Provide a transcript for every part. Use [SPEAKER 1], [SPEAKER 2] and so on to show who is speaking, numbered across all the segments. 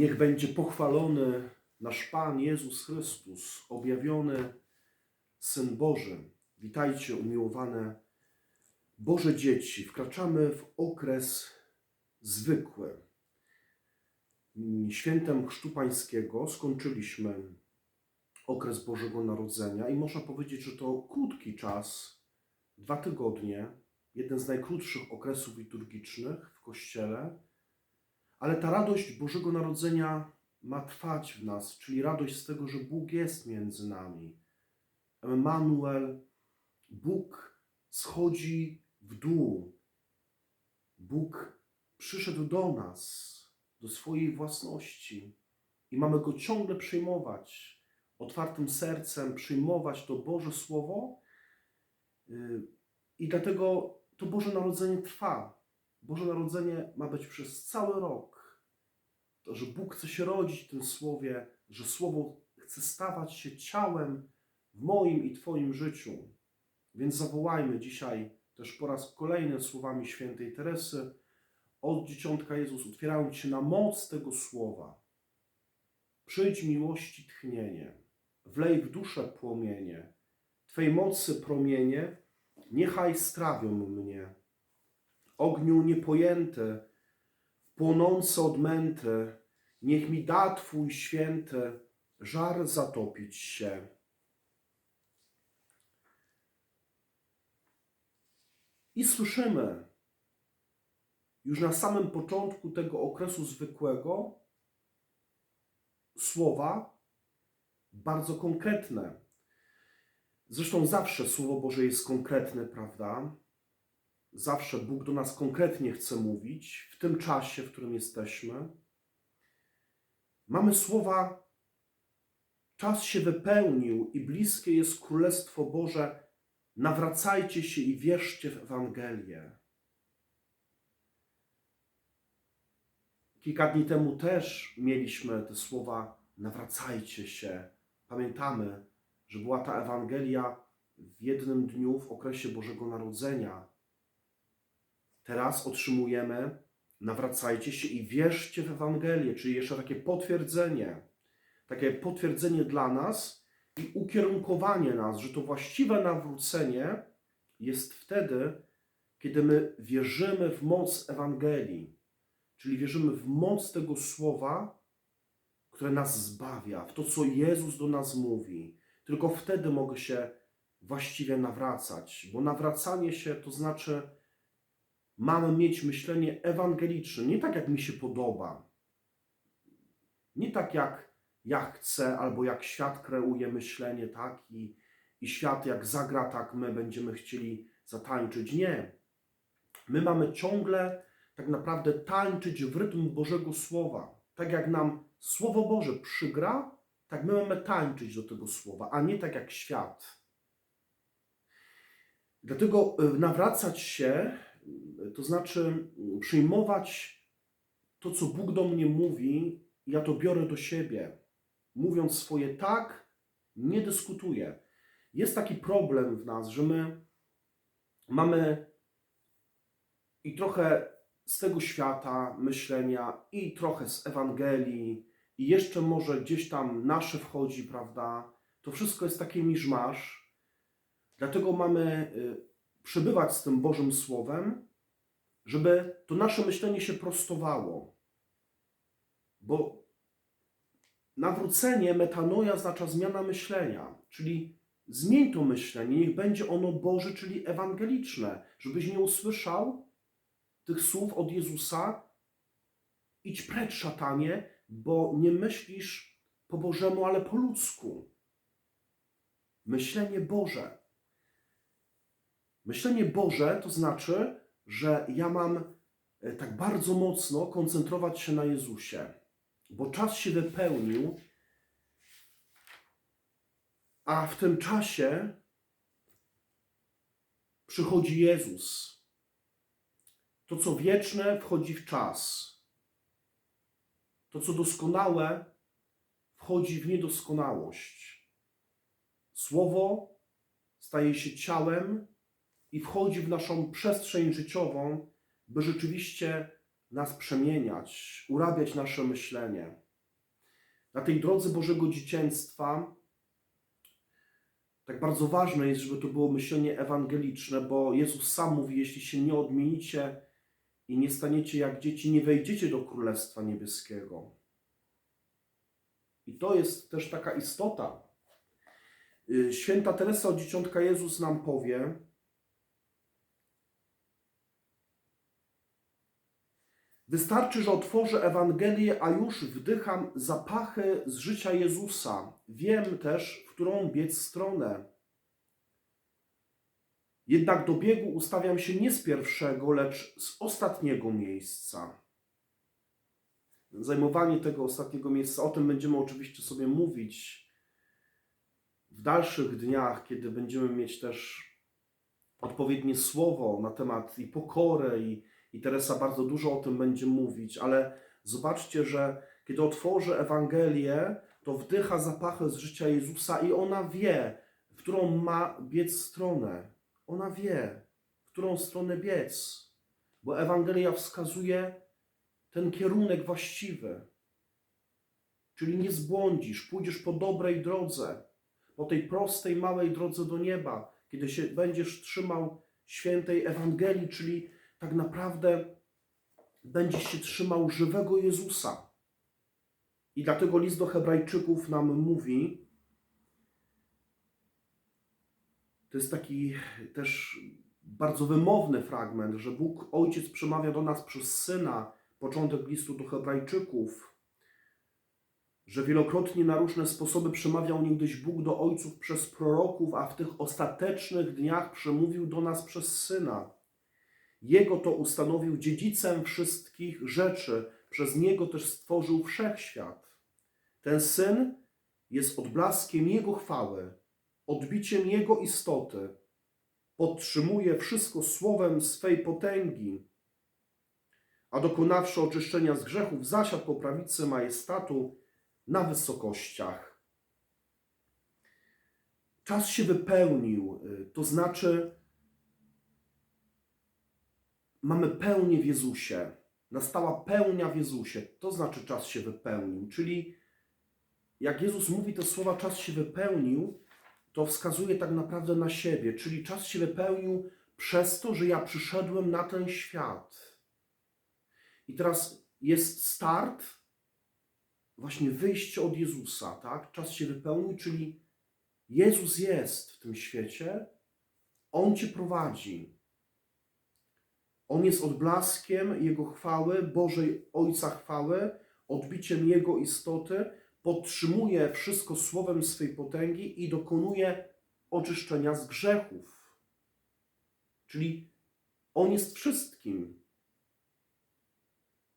[SPEAKER 1] Niech będzie pochwalony nasz Pan Jezus Chrystus, objawiony Syn Boży. Witajcie, umiłowane Boże dzieci. Wkraczamy w okres zwykły. Świętem Chrztu Pańskiego skończyliśmy okres Bożego Narodzenia i można powiedzieć, że to krótki czas, dwa tygodnie, jeden z najkrótszych okresów liturgicznych w Kościele, ale ta radość Bożego Narodzenia ma trwać w nas, czyli radość z tego, że Bóg jest między nami. Emanuel, Bóg schodzi w dół. Bóg przyszedł do nas, do swojej własności i mamy go ciągle przyjmować, otwartym sercem przyjmować to Boże Słowo. Yy, I dlatego to Boże Narodzenie trwa. Boże Narodzenie ma być przez cały rok. To, że Bóg chce się rodzić w tym Słowie, że Słowo chce stawać się ciałem w moim i Twoim życiu. Więc zawołajmy dzisiaj też po raz kolejny słowami świętej Teresy od Dzieciątka Jezus, otwierając się na moc tego Słowa. Przyjdź miłości tchnienie, wlej w duszę płomienie, Twej mocy promienie, niechaj strawią mnie. Ogniu niepojęty, płonący odmęty, niech mi da Twój święty żar zatopić się. I słyszymy już na samym początku tego okresu zwykłego słowa bardzo konkretne. Zresztą zawsze Słowo Boże jest konkretne, prawda? Zawsze Bóg do nas konkretnie chce mówić w tym czasie, w którym jesteśmy. Mamy słowa, czas się wypełnił i bliskie jest Królestwo Boże. Nawracajcie się i wierzcie w Ewangelię. Kilka dni temu też mieliśmy te słowa: nawracajcie się. Pamiętamy, że była ta Ewangelia w jednym dniu w okresie Bożego Narodzenia. Teraz otrzymujemy: nawracajcie się i wierzcie w Ewangelię, czyli jeszcze takie potwierdzenie, takie potwierdzenie dla nas i ukierunkowanie nas, że to właściwe nawrócenie jest wtedy, kiedy my wierzymy w moc Ewangelii Czyli wierzymy w moc tego słowa, które nas zbawia, w to, co Jezus do nas mówi. Tylko wtedy mogę się właściwie nawracać, bo nawracanie się to znaczy, mamy mieć myślenie ewangeliczne, nie tak jak mi się podoba, nie tak jak ja chcę, albo jak świat kreuje myślenie, tak i, i świat jak zagra, tak my będziemy chcieli zatańczyć. Nie. My mamy ciągle tak naprawdę tańczyć w rytm Bożego Słowa. Tak jak nam Słowo Boże przygra, tak my mamy tańczyć do tego Słowa, a nie tak jak świat. Dlatego e, nawracać się, to znaczy przyjmować to, co Bóg do mnie mówi, ja to biorę do siebie. Mówiąc swoje tak, nie dyskutuję. Jest taki problem w nas, że my mamy i trochę z tego świata myślenia i trochę z Ewangelii i jeszcze może gdzieś tam nasze wchodzi, prawda? To wszystko jest takie miszmasz. Dlatego mamy y, przebywać z tym Bożym Słowem, żeby to nasze myślenie się prostowało. Bo nawrócenie, metanoja oznacza zmiana myślenia, czyli zmień to myślenie, niech będzie ono Boże, czyli ewangeliczne, żebyś nie usłyszał tych słów od Jezusa: idź precz, szatanie, bo nie myślisz po Bożemu, ale po ludzku. Myślenie Boże. Myślenie Boże to znaczy, że ja mam e, tak bardzo mocno koncentrować się na Jezusie, bo czas się wypełnił, a w tym czasie przychodzi Jezus. To, co wieczne, wchodzi w czas. To, co doskonałe, wchodzi w niedoskonałość. Słowo staje się ciałem i wchodzi w naszą przestrzeń życiową, by rzeczywiście nas przemieniać, urabiać nasze myślenie. Na tej drodze Bożego dzieciństwa tak bardzo ważne jest, żeby to było myślenie ewangeliczne, bo Jezus sam mówi, jeśli się nie odmienicie i nie staniecie jak dzieci, nie wejdziecie do Królestwa Niebieskiego. I to jest też taka istota. Y, Święta Teresa od Dzieciątka Jezus nam powie, Wystarczy, że otworzę Ewangelię, a już wdycham zapachy z życia Jezusa. Wiem też, w którą biec stronę. Jednak do biegu ustawiam się nie z pierwszego, lecz z ostatniego miejsca. Zajmowanie tego ostatniego miejsca, o tym będziemy oczywiście sobie mówić w dalszych dniach, kiedy będziemy mieć też odpowiednie słowo na temat i pokory, i, i Teresa bardzo dużo o tym będzie mówić, ale zobaczcie, że kiedy otworzy Ewangelię, to wdycha zapachy z życia Jezusa i ona wie, w którą ma biec stronę. Ona wie, w którą stronę biec, bo Ewangelia wskazuje ten kierunek właściwy. Czyli nie zbłądzisz, pójdziesz po dobrej drodze, po tej prostej, małej drodze do nieba, kiedy się będziesz trzymał świętej Ewangelii, czyli tak naprawdę będziesz się trzymał żywego Jezusa. I dlatego list do Hebrajczyków nam mówi, to jest taki też bardzo wymowny fragment, że Bóg Ojciec przemawia do nas przez Syna, początek listu do Hebrajczyków, że wielokrotnie na różne sposoby przemawiał niegdyś Bóg do ojców przez proroków, a w tych ostatecznych dniach przemówił do nas przez Syna. Jego to ustanowił dziedzicem wszystkich rzeczy, przez Niego też stworzył wszechświat. Ten Syn jest odblaskiem Jego chwały, odbiciem Jego istoty, podtrzymuje wszystko słowem swej potęgi, a dokonawszy oczyszczenia z grzechów, zasiadł po prawicy majestatu na wysokościach. Czas się wypełnił, y, to znaczy mamy pełnię w Jezusie. Nastała pełnia w Jezusie. To znaczy czas się wypełnił. Czyli jak Jezus mówi te słowa, czas się wypełnił, to wskazuje tak naprawdę na siebie. Czyli czas się wypełnił przez to, że ja przyszedłem na ten świat. I teraz jest start, właśnie wyjście od Jezusa, tak? Czas się wypełnił, czyli Jezus jest w tym świecie, On Cię prowadzi. On jest odblaskiem Jego chwały, Bożej Ojca chwały, odbiciem Jego istoty, podtrzymuje wszystko słowem swej potęgi i dokonuje oczyszczenia z grzechów. Czyli On jest wszystkim.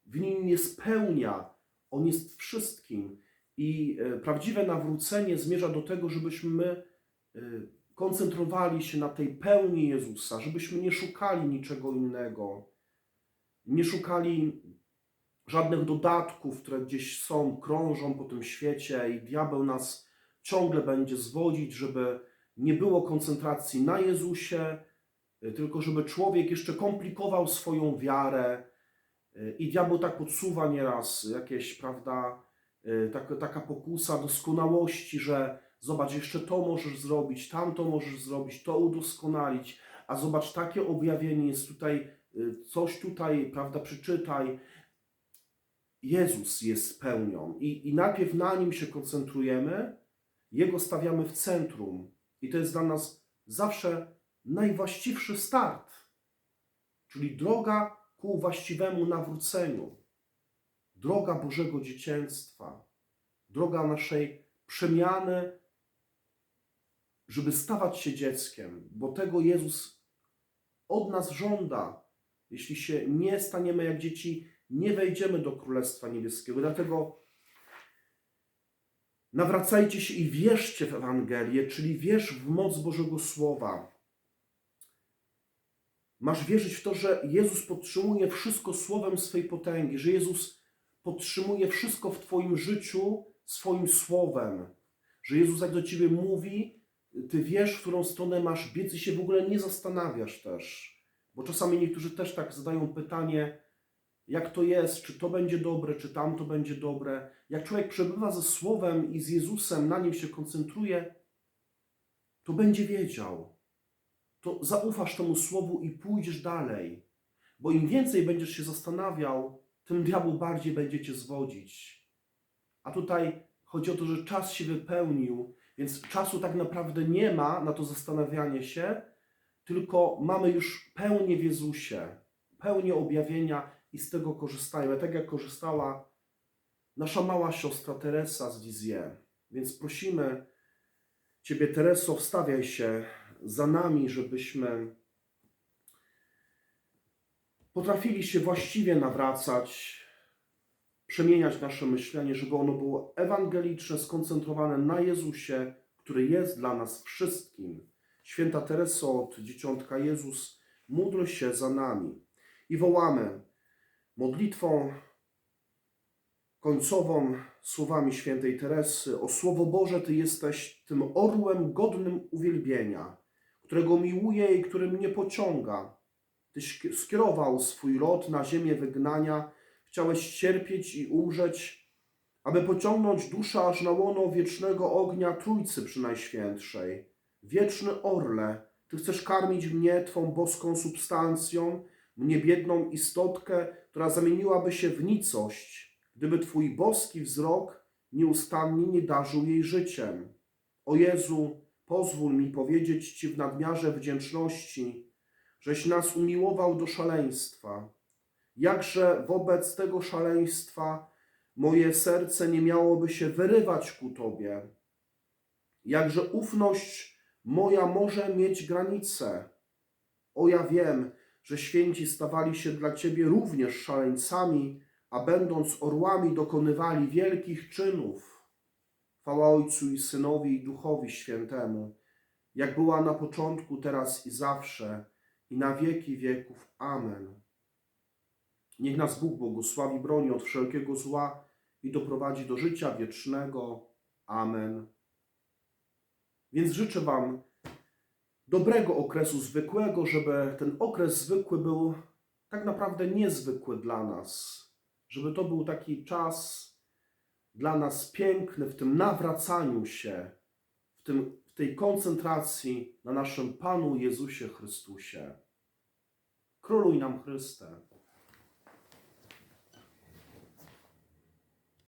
[SPEAKER 1] W Nim nie spełnia, On jest wszystkim. I e, prawdziwe nawrócenie zmierza do tego, żebyśmy my e, koncentrowali się na tej pełni Jezusa, żebyśmy nie szukali niczego innego, nie szukali żadnych dodatków, które gdzieś są, krążą po tym świecie i diabeł nas ciągle będzie zwodzić, żeby nie było koncentracji na Jezusie, tylko żeby człowiek jeszcze komplikował swoją wiarę. I diabeł tak podsuwa nieraz jakieś, prawda, taka, taka pokusa doskonałości, że Zobacz, jeszcze to możesz zrobić, tamto możesz zrobić, to udoskonalić, a zobacz, takie objawienie jest tutaj, y, coś tutaj, prawda, przeczytaj. Jezus jest pełnią i, i najpierw na nim się koncentrujemy, Jego stawiamy w centrum. I to jest dla nas zawsze najwłaściwszy start, czyli droga ku właściwemu nawróceniu, droga Bożego dzieciństwa, droga naszej przemiany żeby stawać się dzieckiem, bo tego Jezus od nas żąda. Jeśli się nie staniemy jak dzieci, nie wejdziemy do Królestwa Niebieskiego. Dlatego nawracajcie się i wierzcie w Ewangelię, czyli wierz w moc Bożego Słowa. Masz wierzyć w to, że Jezus podtrzymuje wszystko słowem swej potęgi, że Jezus podtrzymuje wszystko w Twoim życiu swoim słowem, że Jezus jak do Ciebie mówi, ty wiesz, w którą stronę masz biec i się w ogóle nie zastanawiasz też. Bo czasami niektórzy też tak zadają pytanie, jak to jest, czy to będzie dobre, czy tamto będzie dobre. Jak człowiek przebywa ze Słowem i z Jezusem, na nim się koncentruje, to będzie wiedział. To zaufasz temu Słowu i pójdziesz dalej. Bo im więcej będziesz się zastanawiał, tym diabeł bardziej będzie cię zwodzić. A tutaj chodzi o to, że czas się wypełnił, więc czasu tak naprawdę nie ma na to zastanawianie się, tylko mamy już pełnię w Jezusie, pełnię objawienia i z tego korzystajmy. Tak jak korzystała nasza mała siostra Teresa z Lizzie. Więc prosimy Ciebie, Tereso, wstawiaj się za nami, żebyśmy potrafili się właściwie nawracać, przemieniać nasze myślenie, żeby ono było ewangeliczne, skoncentrowane na Jezusie, który jest dla nas wszystkim. Święta Tereso od Dzieciątka Jezus, módl się za nami. I wołamy modlitwą końcową słowami świętej Teresy: O Słowo Boże, Ty jesteś tym orłem godnym uwielbienia, którego miłuję i który mnie pociąga. Tyś skierował swój lot na ziemię wygnania, chciałeś cierpieć i umrzeć, aby pociągnąć duszę aż na łono wiecznego ognia Trójcy Przynajświętszej. Wieczny orle, Ty chcesz karmić mnie Twą boską substancją, mnie biedną istotkę, która zamieniłaby się w nicość, gdyby Twój boski wzrok nieustannie nie darzył jej życiem. O Jezu, pozwól mi powiedzieć Ci w nadmiarze wdzięczności, żeś nas umiłował do szaleństwa. Jakże wobec tego szaleństwa moje serce nie miałoby się wyrywać ku Tobie. Jakże ufność moja może mieć granice. O ja wiem, że święci stawali się dla Ciebie również szaleńcami, a będąc orłami dokonywali wielkich czynów. Chwała Ojcu i Synowi i Duchowi Świętemu, jak była na początku, teraz i zawsze, i na wieki wieków. Amen. Niech nas Bóg błogosławi, broni od wszelkiego zła i doprowadzi do życia wiecznego. Amen. Więc życzę Wam dobrego okresu zwykłego, żeby ten okres zwykły był tak naprawdę niezwykły dla nas. Żeby to był taki czas dla nas piękny w tym nawracaniu się, w, tym, w tej koncentracji na naszym Panu Jezusie Chrystusie. Króluj nam Chryste.